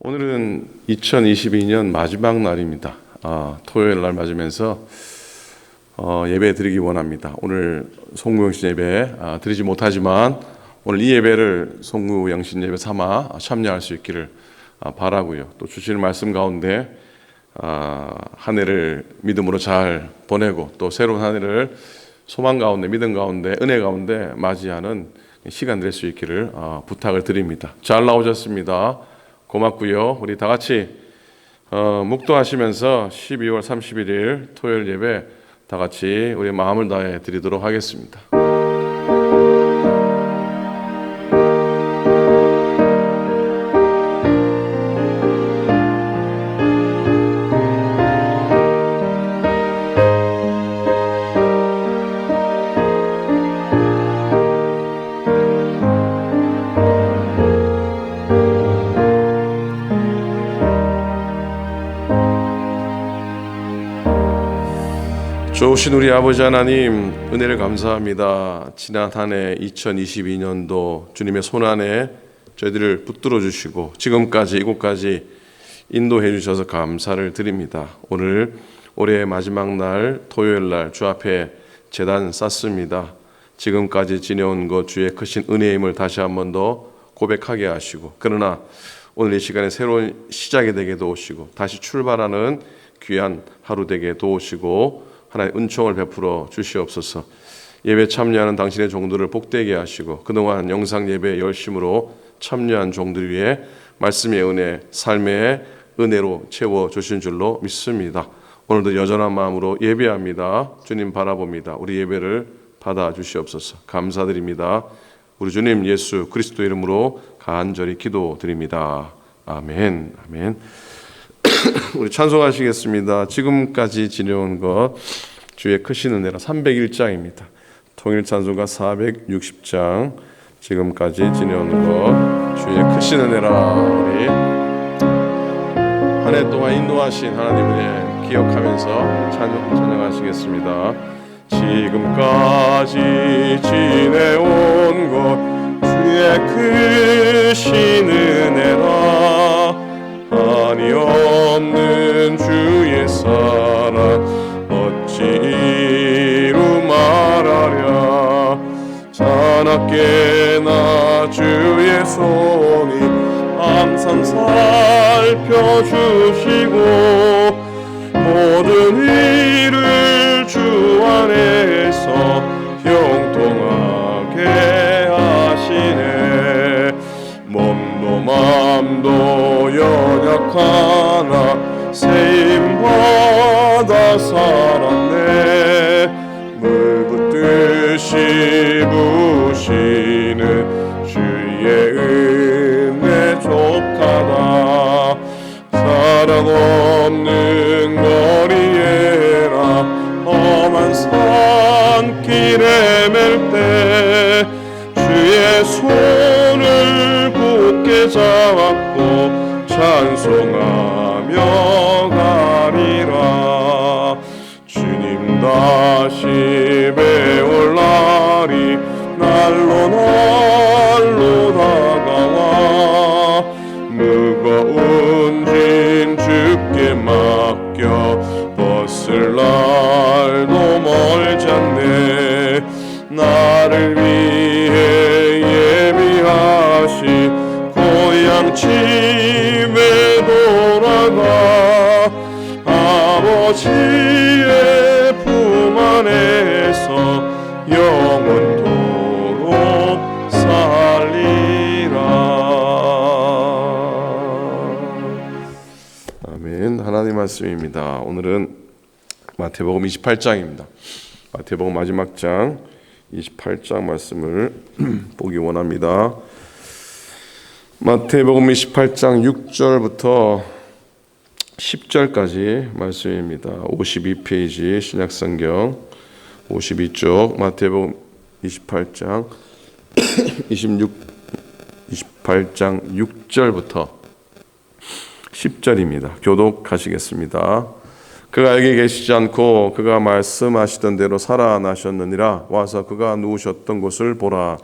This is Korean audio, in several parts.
오늘은 2022년 마지막 날입니다. 아, 토요일 날 맞으면서 어, 예배 드리기 원합니다. 오늘 송구영신 예배 아, 드리지 못하지만 오늘 이 예배를 송구영신 예배 삼아 참여할 수 있기를 아, 바라고요. 또 주시는 말씀 가운데 아, 한 해를 믿음으로 잘 보내고 또 새로운 한 해를 소망 가운데 믿음 가운데 은혜 가운데 맞이하는 시간 될 수 있기를 아, 부탁을 드립니다. 잘 나오셨습니다. 고맙고요. 우리 다 같이 어, 묵도하시면서 12월 31일 토요일 예배 다 같이 우리 마음을 다해 드리도록 하겠습니다. 좋으신 우리 아버지 하나님 은혜를 감사합니다. 지난 한 해 2022년도 주님의 손 안에 저희들을 붙들어 주시고 지금까지 이곳까지 인도해 주셔서 감사를 드립니다. 오늘 올해 마지막 날 토요일 날 주 앞에 재단 쌓습니다. 지금까지 지내온 것 주의 크신 은혜임을 다시 한 번 더 고백하게 하시고 그러나 오늘 이 시간에 새로운 시작이 되게 도우시고 다시 출발하는 귀한 하루 되게 도우시고 하나의 은총을 베풀어 주시옵소서. 예배 참여하는 당신의 종들을 복되게 하시고 그동안 영상 예배 열심으로 참여한 종들 위해 말씀의 은혜, 삶의 은혜로 채워 주신 줄로 믿습니다. 오늘도 여전한 마음으로 예배합니다. 주님 바라봅니다. 우리 예배를 받아 주시옵소서. 감사드립니다. 우리 주님 예수 그리스도 이름으로 간절히 기도드립니다. 아멘. 아멘. 우리 찬송하시겠습니다. 지금까지 지내온 것 주의 크신 은혜라 301장입니다. 통일 찬송가 460장 지금까지 지내온 것 주의 크신 은혜라 우리 한 해 동안 인도하신 하나님 은혜 기억하면서 찬양, 찬양하시겠습니다. 지금까지 지내온 것 주의 크신 은혜라 한이 없는 주의 사랑 어찌 이루 말하랴? 자나깨나 주의 손이 항상 살펴주시고 모든 일을 주 안에서 형 맘도 연약하나 세임받아 살았네. 물 붓듯이 부시는 주의 은혜 족하다. 사랑 없는 거리에나 험한 산길에 맬때 송하며 영원토록 살리라. 아멘. 하나님 말씀입니다. 오늘은 마태복음 28장입니다. 마태복음 마지막 장 28장 말씀을 보기 원합니다. 마태복음 28장 6절부터 10절까지 말씀입니다. 52페이지 신약성경 52쪽 마태복음 28장 26 28장 6절부터 10절입니다. 교독하시겠습니다. 그가 여기 계시지 않고 그가 말씀하시던 대로 살아나셨느니라 와서 그가 누우셨던 곳을 보라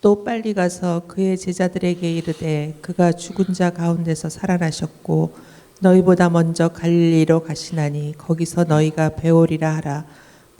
또 빨리 가서 그의 제자들에게 이르되 그가 죽은 자 가운데서 살아나셨고 너희보다 먼저 갈릴리로 가시나니 거기서 너희가 배우리라 하라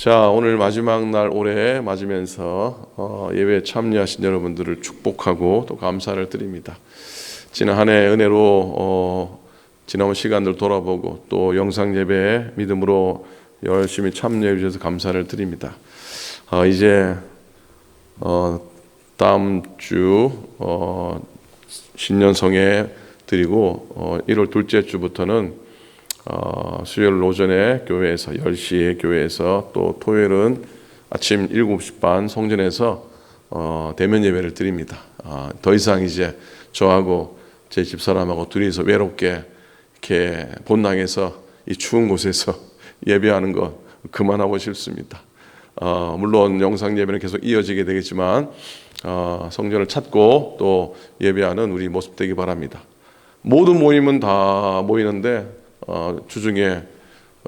자 오늘 마지막 날 올해 맞으면서 어, 예배 참여하신 여러분들을 축복하고 또 감사를 드립니다. 지난 한 해 은혜로 어, 지나온 시간들 돌아보고 또 영상 예배에 믿음으로 열심히 참여해 주셔서 감사를 드립니다. 어, 이제 어, 다음 주 어, 신년성에 드리고 어, 1월 둘째 주부터는 어, 수요일 오전에 교회에서 10시에 교회에서 또 토요일은 아침 7시 반 성전에서 어, 대면 예배를 드립니다. 아, 더 이상 이제 저하고 제 집사람하고 둘이서 외롭게 이렇게 본당에서 이 추운 곳에서 예배하는 거 그만하고 싶습니다. 어, 물론 영상 예배는 계속 이어지게 되겠지만 어, 성전을 찾고 또 예배하는 우리 모습 되기 바랍니다. 모든 모임은 다 모이는데 어, 주중에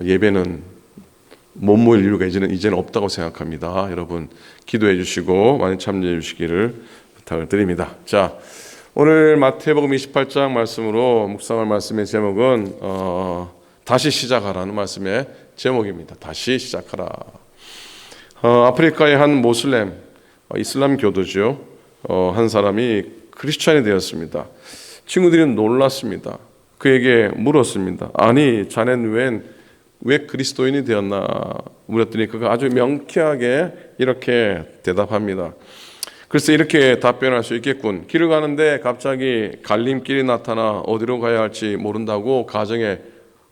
예배는 못 모일 이유가 이제는 이제는 없다고 생각합니다. 여러분 기도해 주시고 많이 참여해 주시기를 부탁을 드립니다. 자 오늘 마태복음 28장 말씀으로 묵상할 말씀의 제목은 어, 다시 시작하라는 말씀의 제목입니다. 다시 시작하라. 어, 아프리카의 한 모슬렘 어, 이슬람 교도죠. 어, 한 사람이 크리스천이 되었습니다. 친구들이 놀랐습니다. 그에게 물었습니다. 아니 자네는 웬, 왜 그리스도인이 되었나 물었더니 그가 아주 명쾌하게 이렇게 대답합니다. 글쎄 이렇게 답변할 수 있겠군. 길을 가는데 갑자기 갈림길이 나타나 어디로 가야 할지 모른다고 가정해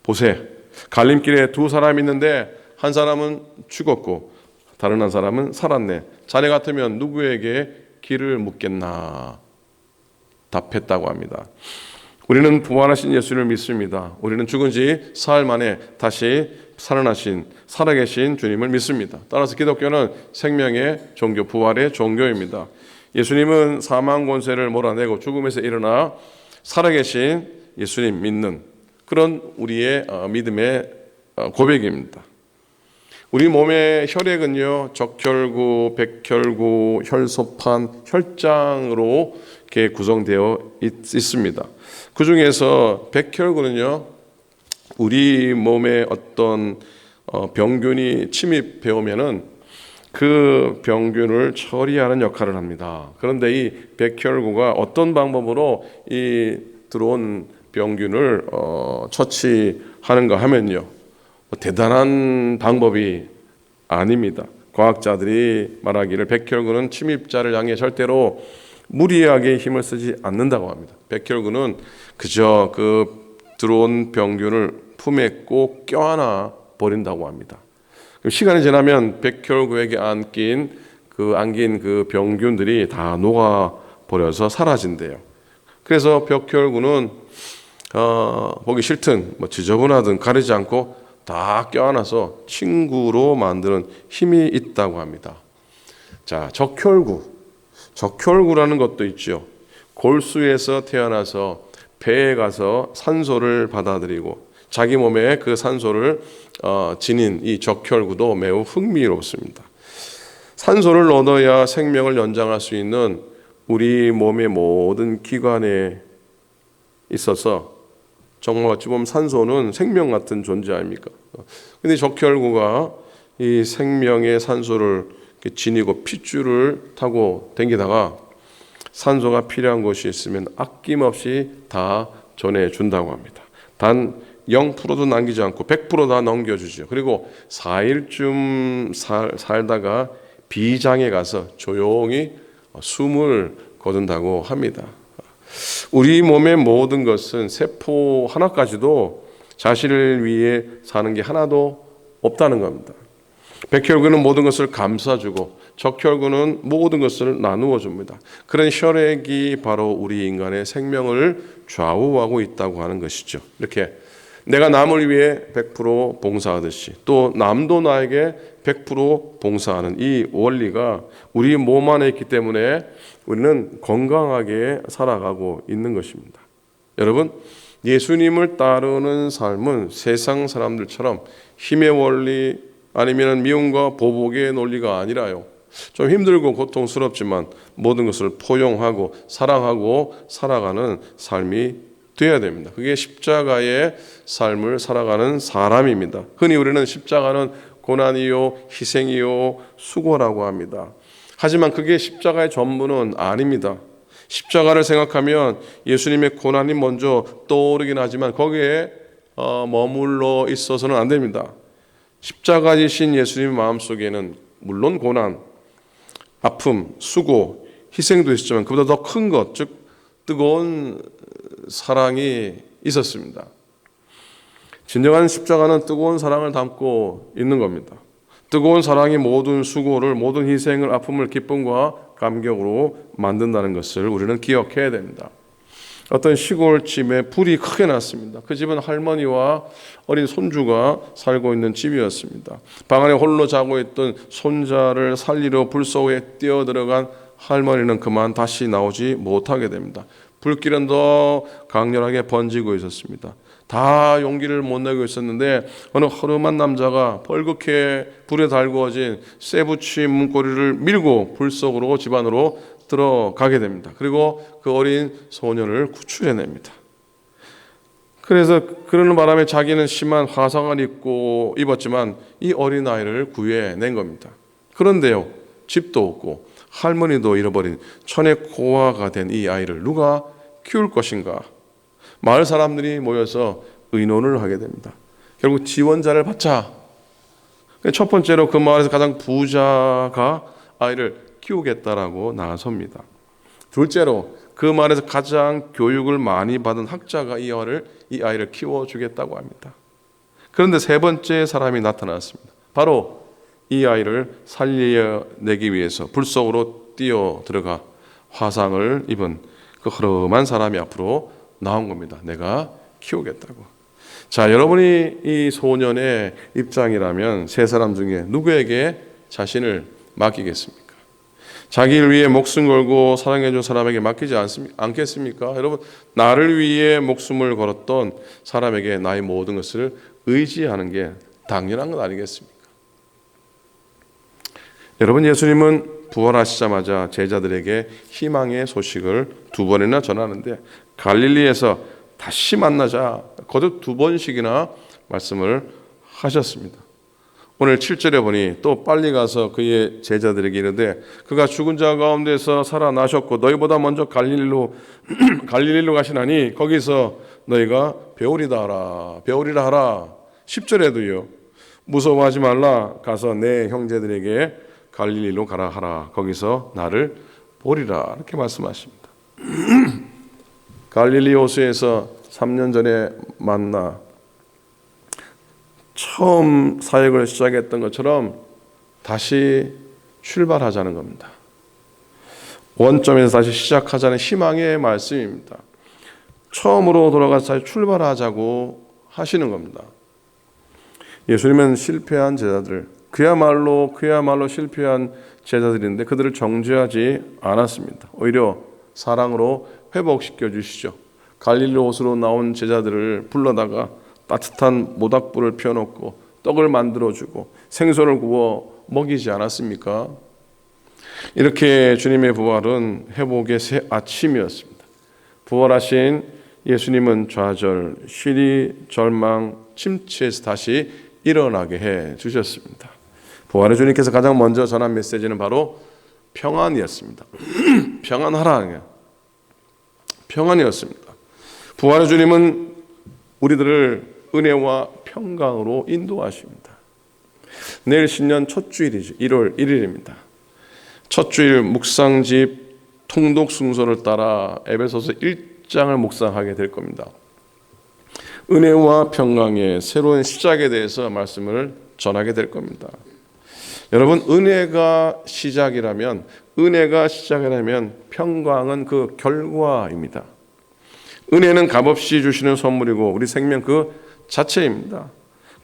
보세. 갈림길에 두 사람이 있는데 한 사람은 죽었고 다른 한 사람은 살았네. 자네 같으면 누구에게 길을 묻겠나? 답했다고 합니다. 우리는 부활하신 예수를 믿습니다. 우리는 죽은 지 사흘 만에 다시 살아나신 살아계신 주님을 믿습니다. 따라서 기독교는 생명의 종교, 부활의 종교입니다. 예수님은 사망 권세를 몰아내고 죽음에서 일어나 살아계신 예수님 믿는 그런 우리의 어, 믿음의 어, 고백입니다. 우리 몸의 혈액은요 적혈구, 백혈구, 혈소판, 혈장으로 이렇게 구성되어 있, 있습니다. 그 중에서 백혈구는요 우리 몸에 어떤 어, 병균이 침입해 오면은 그 병균을 처리하는 역할을 합니다. 그런데 이 백혈구가 어떤 방법으로 이 들어온 병균을 어, 처치하는가 하면요. 뭐 대단한 방법이 아닙니다. 과학자들이 말하기를 백혈구는 침입자를 향해 절대로 무리하게 힘을 쓰지 않는다고 합니다. 백혈구는 그저 그 들어온 병균을 품에 꼭 껴안아 버린다고 합니다. 시간이 지나면 백혈구에게 안긴 그 안긴 그 병균들이 다 녹아 버려서 사라진대요. 그래서 백혈구는 어, 보기 싫든 뭐 지저분하든 가리지 않고 다 껴안아서 친구로 만드는 힘이 있다고 합니다. 자, 적혈구. 적혈구라는 것도 있죠. 골수에서 태어나서 배에 가서 산소를 받아들이고 자기 몸에 그 산소를 어, 지닌 이 적혈구도 매우 흥미롭습니다. 산소를 얻어야 생명을 연장할 수 있는 우리 몸의 모든 기관에 있어서 정말 어찌 보면 산소는 생명 같은 존재 아닙니까? 근데 적혈구가 이 생명의 산소를 지니고 핏줄을 타고 댕기다가 산소가 필요한 곳이 있으면 아낌없이 다 전해 준다고 합니다. 단 0%도 남기지 않고 100%다 넘겨주죠. 그리고 4일쯤 살, 살다가 비장에 가서 조용히 숨을 거둔다고 합니다. 우리 몸의 모든 것은 세포 하나까지도 자신을 위해 사는 게 하나도 없다는 겁니다. 백혈구는 모든 것을 감싸주고 적혈구는 모든 것을 나누어 줍니다. 그런 혈액이 바로 우리 인간의 생명을 좌우하고 있다고 하는 것이죠. 이렇게 내가 남을 위해 100% 봉사하듯이 또 남도 나에게 100% 봉사하는 이 원리가 우리 몸 안에 있기 때문에 우리는 건강하게 살아가고 있는 것입니다. 여러분, 예수님을 따르는 삶은 세상 사람들처럼 힘의 원리 아니면 미움과 보복의 논리가 아니라요. 좀 힘들고 고통스럽지만 모든 것을 포용하고 사랑하고 살아가는 삶이 되어야 됩니다. 그게 십자가의 삶을 살아가는 사람입니다. 흔히 우리는 십자가는 고난이요, 희생이요, 수고라고 합니다. 하지만 그게 십자가의 전부는 아닙니다. 십자가를 생각하면 예수님의 고난이 먼저 떠오르긴 하지만 거기에 어, 머물러 있어서는 안 됩니다. 십자가 지신 예수님 마음속에는 물론 고난, 아픔, 수고, 희생도 있었지만 그보다 더 큰 것, 즉 뜨거운 사랑이 있었습니다. 진정한 십자가는 뜨거운 사랑을 담고 있는 겁니다. 뜨거운 사랑이 모든 수고를, 모든 희생을, 아픔을 기쁨과 감격으로 만든다는 것을 우리는 기억해야 됩니다. 어떤 시골 집에 불이 크게 났습니다. 그 집은 할머니와 어린 손주가 살고 있는 집이었습니다. 방 안에 홀로 자고 있던 손자를 살리려 불 속에 뛰어 들어간 할머니는 그만 다시 나오지 못하게 됩니다. 불길은 더 강렬하게 번지고 있었습니다. 다 용기를 못 내고 있었는데 어느 허름한 남자가 벌겋게 불에 달구어진 쇠붙임 문고리를 밀고 불 속으로 집 안으로 들어가게 됩니다. 그리고 그 어린 소년을 구출해냅니다. 그래서 그러는 바람에 자기는 심한 화상을 입고 입었지만 이 어린 아이를 구해낸 겁니다. 그런데요, 집도 없고 할머니도 잃어버린 천의 고아가 된 이 아이를 누가 키울 것인가? 마을 사람들이 모여서 의논을 하게 됩니다. 결국 지원자를 받자. 첫 번째로 그 마을에서 가장 부자가 아이를 키우겠다라고 나섭니다. 둘째로 그 마을에서 가장 교육을 많이 받은 학자가 이 아이를 이 아이를 키워 주겠다고 합니다. 그런데 세 번째 사람이 나타났습니다. 바로 이 아이를 살려내기 위해서 불 속으로 뛰어 들어가 화상을 입은 그 흐름한 사람이 앞으로 나온 겁니다. 내가 키우겠다고. 자, 여러분이 이 소년의 입장이라면 세 사람 중에 누구에게 자신을 맡기겠습니까? 자기를 위해 목숨 걸고 사랑해준 사람에게 맡기지? 않겠습니까? 여러분, 나를 위해 목숨을 걸었던 사람에게 나의 모든 것을 의지하는 게 당연한 것 아니겠습니까? 여러분, 예수님은 부활하시자마자 제자들에게 희망의 소식을 두 번이나 전하는데 갈릴리에서 다시 만나자 거듭 두 번씩이나 말씀을 하셨습니다. 오늘 7절에 보니 또 빨리 가서 그의 제자들에게 이르되 그가 죽은 자 가운데서 살아나셨고 너희보다 먼저 갈릴리로 갈릴리로 가시나니 거기서 너희가 배우리다 하라 배우리라 하라. 10절에도요 무서워하지 말라. 가서 내 형제들에게 갈릴리로 가라 하라. 거기서 나를 보리라. 이렇게 말씀하십니다. 갈릴리 호수에서 3년 전에 만나 처음 사역을 시작했던 것처럼 다시 출발하자는 겁니다. 원점에서 다시 시작하자는 희망의 말씀입니다. 처음으로 돌아가서 다시 출발하자고 하시는 겁니다. 예수님은 실패한 제자들, 그야말로 그야말로 실패한 제자들인데 그들을 정죄하지 않았습니다. 오히려 사랑으로 회복시켜 주시죠. 갈릴리 호수로 나온 제자들을 불러다가 따뜻한 모닥불을 피워놓고 떡을 만들어주고 생선을 구워 먹이지 않았습니까? 이렇게 주님의 부활은 회복의 새 아침이었습니다. 부활하신 예수님은 좌절, 시리, 절망, 침체에서 다시 일어나게 해 주셨습니다. 부활의 주님께서 가장 먼저 전한 메시지는 바로 평안이었습니다. 평안하라. 평안이었습니다. 부활의 주님은 우리들을 은혜와 평강으로 인도하십니다. 내일 신년 첫 주일이죠. 1월 1일입니다. 첫 주일 묵상집 통독 순서를 따라 에베소서 1장을 묵상하게 될 겁니다. 은혜와 평강의 새로운 시작에 대해서 말씀을 전하게 될 겁니다. 여러분 은혜가 시작이라면 은혜가 시작이라면 평강은 그 결과입니다. 은혜는 값없이 주시는 선물이고 우리 생명 그 자체입니다.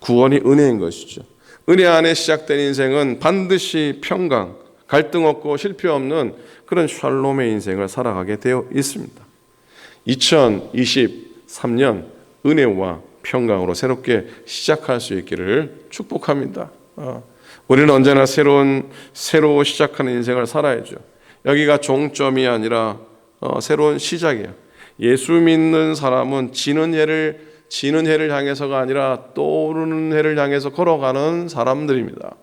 구원이 은혜인 것이죠. 은혜 안에 시작된 인생은 반드시 평강, 갈등 없고 실패 없는 그런 샬롬의 인생을 살아가게 되어 있습니다. 2023년 은혜와 평강으로 새롭게 시작할 수 있기를 축복합니다. 어, 우리는 언제나 새로운 새로 시작하는 인생을 살아야죠. 여기가 종점이 아니라 어, 새로운 시작이야. 예수 믿는 사람은 지는 해를 지는 해를 향해서가 아니라 떠오르는 해를 향해서 걸어가는 사람들입니다.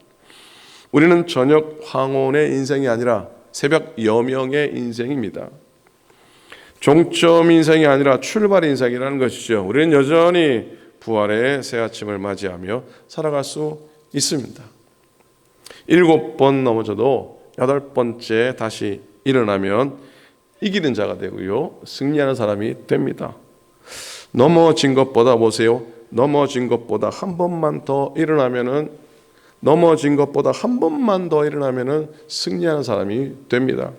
우리는 저녁 황혼의 인생이 아니라 새벽 여명의 인생입니다. 종점 인생이 아니라 출발 인생이라는 것이죠. 우리는 여전히 부활의 새 아침을 맞이하며 살아갈 수 있습니다. 일곱 번 넘어져도 여덟 번째 다시 일어나면 이기는 자가 되고요. 승리하는 사람이 됩니다. 넘어진 것보다 보세요. 넘어진 것보다 한 번만 더 일어나면은 넘어진 것보다 한 번만 더 일어나면은 승리하는 사람이 됩니다.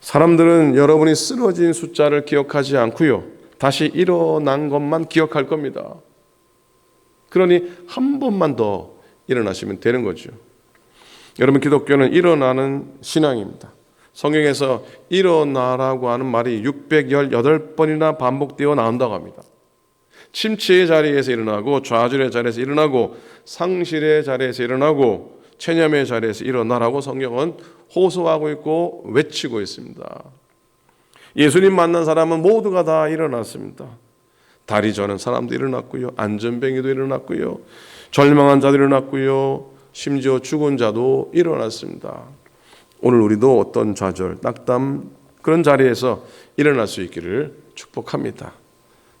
사람들은 여러분이 쓰러진 숫자를 기억하지 않고요. 다시 일어난 것만 기억할 겁니다. 그러니 한 번만 더 일어나시면 되는 거죠. 여러분 기독교는 일어나는 신앙입니다. 성경에서 일어나라고 하는 말이 618번이나 반복되어 나온다고 합니다. 침체의 자리에서 일어나고 좌절의 자리에서 일어나고 상실의 자리에서 일어나고 체념의 자리에서 일어나라고 성경은 호소하고 있고 외치고 있습니다. 예수님 만난 사람은 모두가 다 일어났습니다. 다리 저는 사람도 일어났고요. 안전뱅이도 일어났고요. 절망한 자도 일어났고요. 심지어 죽은 자도 일어났습니다. 오늘 우리도 어떤 좌절, 낙담 그런 자리에서 일어날 수 있기를 축복합니다.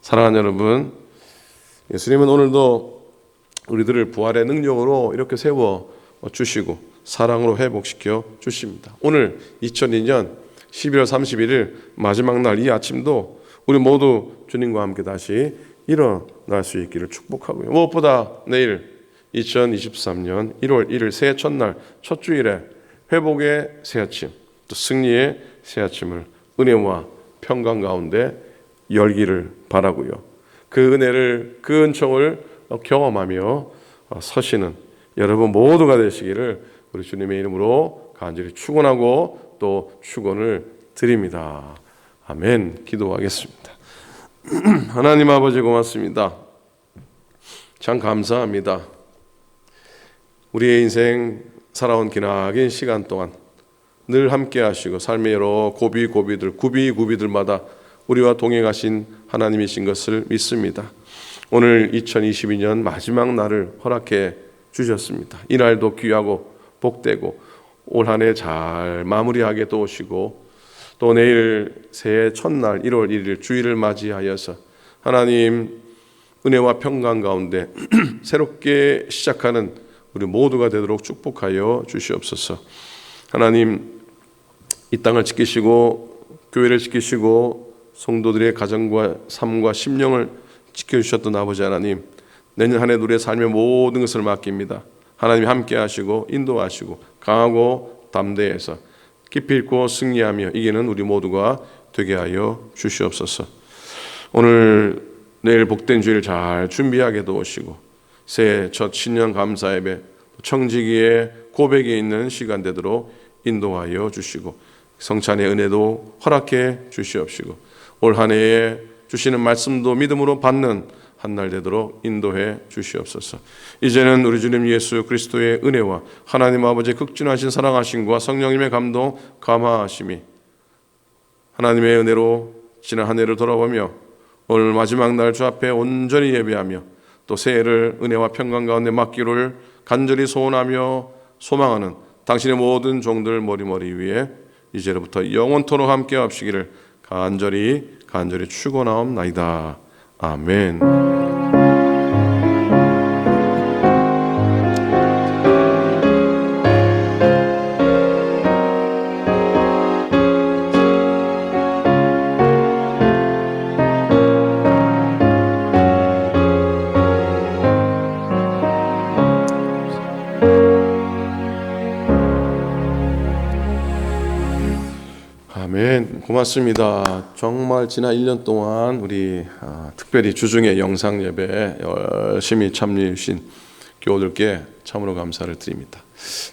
사랑하는 여러분, 예수님은 오늘도 우리들을 부활의 능력으로 이렇게 세워 주시고 사랑으로 회복시켜 주십니다. 오늘 2002년 11월 31일 마지막 날 이 아침도 우리 모두 주님과 함께 다시 일어날 수 있기를 축복하고요. 무엇보다 내일 2023년 1월 1일 새해 첫날 첫 주일에 회복의 새 아침 또 승리의 새 아침을 은혜와 평강 가운데 열기를 바라고요. 그 은혜를 그 은총을 경험하며 서시는 여러분 모두가 되시기를 우리 주님의 이름으로 간절히 축원하고 또 축원을 드립니다. 아멘. 기도하겠습니다. 하나님 아버지 고맙습니다. 참 감사합니다. 우리의 인생 살아온 기나긴 시간 동안 늘 함께 하시고 삶의 여러 고비 고비들 구비 구비들마다 우리와 동행하신 하나님이신 것을 믿습니다. 오늘 2022년 마지막 날을 허락해 주셨습니다. 이 날도 귀하고 복되고 올 한 해 잘 마무리하게 도우시고 또 내일 새해 첫날 1월 1일 주일을 맞이하여서 하나님 은혜와 평강 가운데 새롭게 시작하는 우리 모두가 되도록 축복하여 주시옵소서. 하나님 이 땅을 지키시고 교회를 지키시고 성도들의 가정과 삶과 심령을 지켜주셨던 아버지 하나님 내년 한 해 우리의 삶의 모든 것을 맡깁니다. 하나님 함께 하시고 인도하시고 강하고 담대해서 깊이 있고 승리하며 이기는 우리 모두가 되게 하여 주시옵소서. 오늘 내일 복된 주일 잘 준비하게 도우시고 새해 첫 신년 감사 예배 청지기의 고백에 있는 시간 되도록 인도하여 주시고 성찬의 은혜도 허락해 주시옵시고 올 한 해에 주시는 말씀도 믿음으로 받는 한 날 되도록 인도해 주시옵소서. 이제는 우리 주님 예수 그리스도의 은혜와 하나님 아버지의 극진하신 사랑하심과 성령님의 감동 감화하심이 하나님의 은혜로 지난 한 해를 돌아보며 오늘 마지막 날 주 앞에 온전히 예배하며 또 새해를 은혜와 평강 가운데 맡기를 간절히 소원하며 소망하는 당신의 모든 종들 머리머리 위에 이제로부터 영원토록 함께 하시기를 간절히 간절히 축원하옵나이다. 아멘. 고맙습니다. 정말 지난 1년 동안 우리 아, 특별히 주중에 영상 예배 열심히 참여해 주신 교우들께 참으로 감사를 드립니다.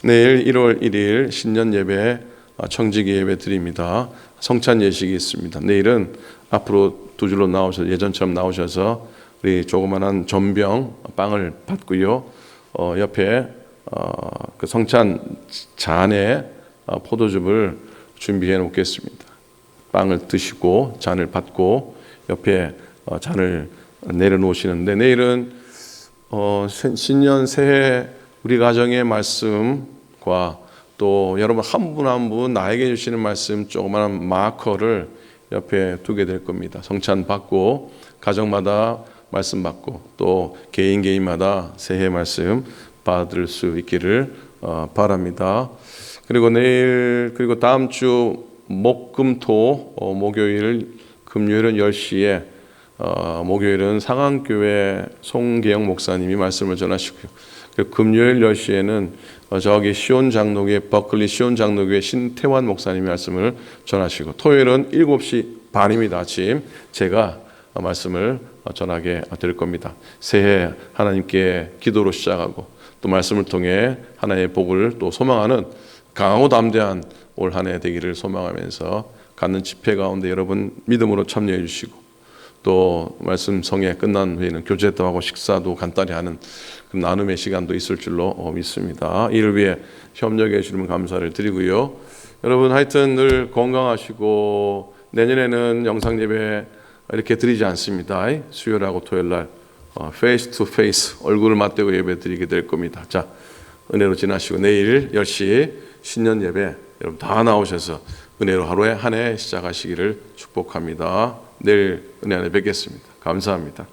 내일 1월 1일 신년 예배 아, 청지기 예배 드립니다. 성찬 예식이 있습니다. 내일은 앞으로 두 줄로 나오셔서 예전처럼 나오셔서 우리 조그만한 전병 빵을 받고요. 어, 옆에 어, 그 성찬 잔에 어, 포도즙을 준비해 놓겠습니다. 빵을 드시고 잔을 받고 옆에 어, 잔을 내려놓으시는데 내일은 어, 신- 신년 새해 우리 가정의 말씀과 또 여러분 한 분 한 분 나에게 주시는 말씀 조그마한 마커를 옆에 두게 될 겁니다. 성찬 받고 가정마다 말씀 받고 또 개인 개인마다 새해 말씀 받을 수 있기를 어, 바랍니다. 그리고 내일 그리고 다음 주 목금토 어, 목요일 금요일은 10시에 어, 목요일은 상암교회 송계영 목사님이 말씀을 전하시고요. 그리고 금요일 10시에는 어, 저기 시온 장로교회 버클리 시온 장로교회 신태환 목사님이 말씀을 전하시고 토요일은 7시 반입니다. 아침 제가 어, 말씀을 어, 전하게 될 겁니다. 새해 하나님께 기도로 시작하고 또 말씀을 통해 하나님의 복을 또 소망하는 강하고 담대한 올 한 해 되기를 소망하면서 갖는 집회 가운데 여러분 믿음으로 참여해 주시고 또 말씀 성회 끝난 후에는 교제도 하고 식사도 간단히 하는 그 나눔의 시간도 있을 줄로 어, 믿습니다. 이를 위해 협력해 주시면 감사를 드리고요. 여러분 하여튼 늘 건강하시고 내년에는 영상 예배 이렇게 드리지 않습니다. 수요일하고 토요일 날 어, 페이스 투 페이스 얼굴을 맞대고 예배 드리게 될 겁니다. 자, 은혜로 지나시고 내일 10시 신년 예배 여러분 다 나오셔서 은혜로 하루에 한 해 시작하시기를 축복합니다. 내일 은혜 안에 뵙겠습니다. 감사합니다.